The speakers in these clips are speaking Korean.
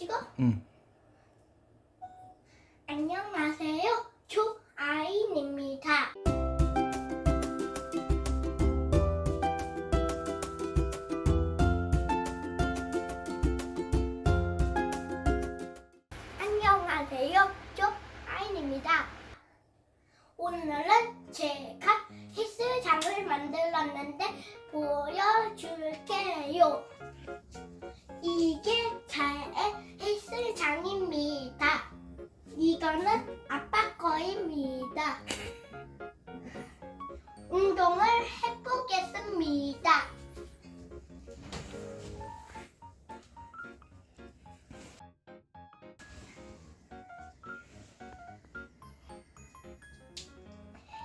찍어? 응. 안녕하세요. 조아인입니다. 안녕하세요. 조아인입니다. 오늘은 제가 헬스장을 만들었는데 보여줄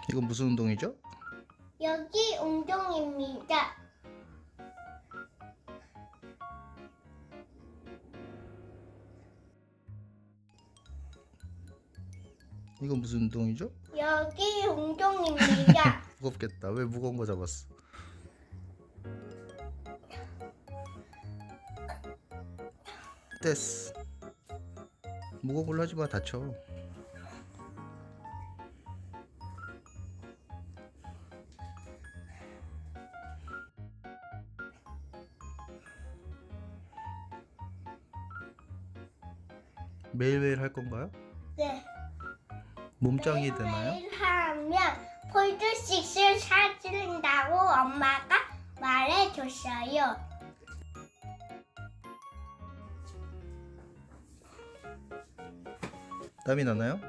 이건 무슨 운동이죠? 여기 운동입니다. 이건 무슨 운동이죠? 여기 운동입니다. 무겁겠다. 왜 무거운 거 잡았어? 됐어. 무거운 걸로 하지 마 다쳐. 매일매일 할 건가요? 네. 몸짱이 되나요? 매일 하면 폴드식스 사준다고 엄마가 말해줬어요. 땀이 나나요?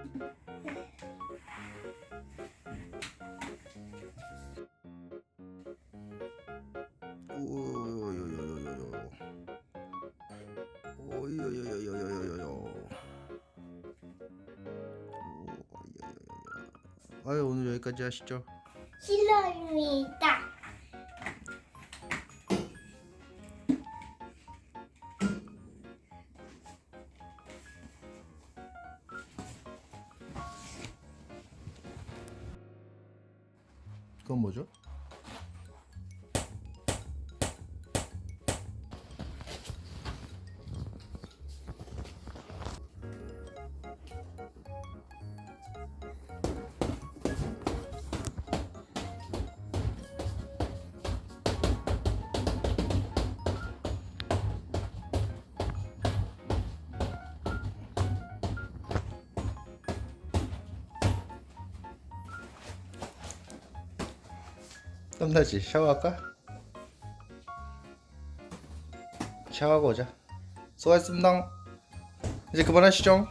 오요요요요요요. 오요요요요요요요. 아유 오늘 여기까지 하시죠. 실로입니다. 그건 뭐죠? 땀나지? 샤워할까? 샤워하고 오자 수고하셨습니다 이제 그만하시죠